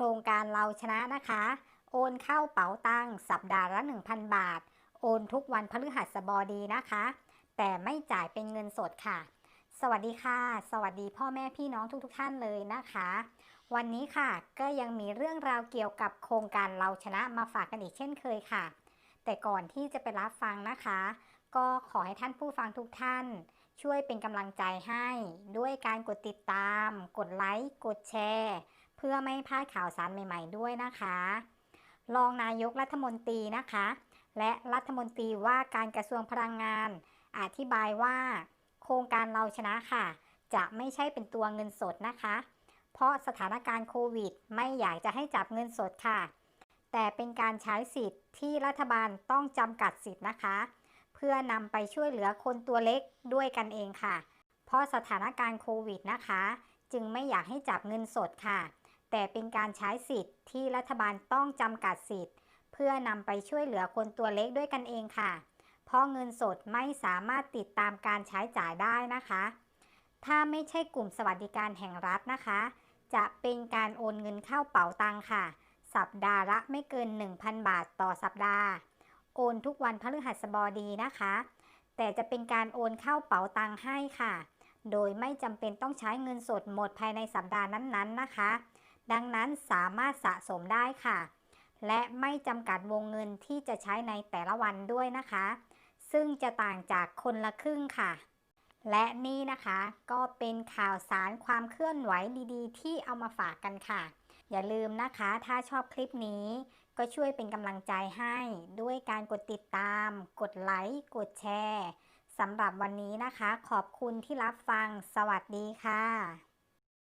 ครงการเราชนะนะคะ โอนเข้าเป๋าตังค์สัปดาห์ละ 1,000 บาท โอนทุกวันพฤหัสบดีนะคะ แต่ไม่จ่ายเป็นเงินสดค่ะ สวัสดีค่ะ สวัสดีพ่อแม่พี่น้องทุกๆทท่านเลยนะคะ วันนี้ค่ะก็ยังมีเรื่องราวเกี่ยวกับโครงการเราชนะมาฝากกันอีกเช่นเคยค่ะ แต่ก่อนที่จะไปรับฟังนะคะ ก็ขอให้ท่านผู้ฟังทุกท่านช่วยเป็นกำลังใจให้ ด้วยการกดติดตาม กดไลค์ กดแชร์ เพื่อไม่ให้พลาดข่าวสารใหม่ ๆ ด้วยนะคะ รองนายกรัฐมนตรีนะคะ และรัฐมนตรีว่าการกระทรวงพลังงาน อธิบายว่า โครงการเราชนะค่ะ จะไม่ใช่เป็นตัวเงินสดนะคะ เพราะสถานการณ์โควิด ไม่อยากจะให้จับเงินสดค่ะ แต่เป็นการใช้สิทธิ์ที่รัฐบาลต้องจำกัดสิทธิ์นะคะ เพื่อนำไปช่วยเหลือคนตัวเล็กด้วยกันเองค่ะ เพราะสถานการณ์โควิดนะคะ จึงไม่อยากให้จับเงินสดค่ะ แต่เป็นการใช้สิทธิ์ที่รัฐบาลต้องจำกัดสิทธิ์ เพื่อนำไปช่วยเหลือคนตัวเล็กด้วยกันเองค่ะ เพราะเงินสดไม่สามารถติดตามการใช้จ่ายได้นะคะ ถ้าไม่ใช่กลุ่มสวัสดิการแห่งรัฐนะคะ จะเป็นการโอนเงินเข้าเป๋าตังค่ะ สัปดาห์ละไม่เกิน 1,000 บาทต่อสัปดาห์ โอนทุกวันพฤหัสบดีนะคะ แต่จะเป็นการโอนเข้าเป๋าตังให้ค่ะ โดยไม่จำเป็นต้องใช้เงินสดหมดภายในสัปดาห์นั้นๆนะคะ ดังนั้นสามารถสะสมได้ค่ะ และไม่จำกัดวงเงินที่จะใช้ในแต่ละวันด้วยนะคะ ซึ่งจะต่างจากคนละครึ่งค่ะ และนี่นะคะก็เป็นข่าวสารความเคลื่อนไหวดีๆ ที่เอามาฝากกันค่ะ อย่าลืมนะคะ ถ้าชอบคลิปนี้ก็ช่วยเป็นกำลังใจให้ด้วยการกดติดตาม กดไลค์ กดแชร์สำหรับวันนี้นะคะ ขอบคุณที่รับฟัง สวัสดีค่ะ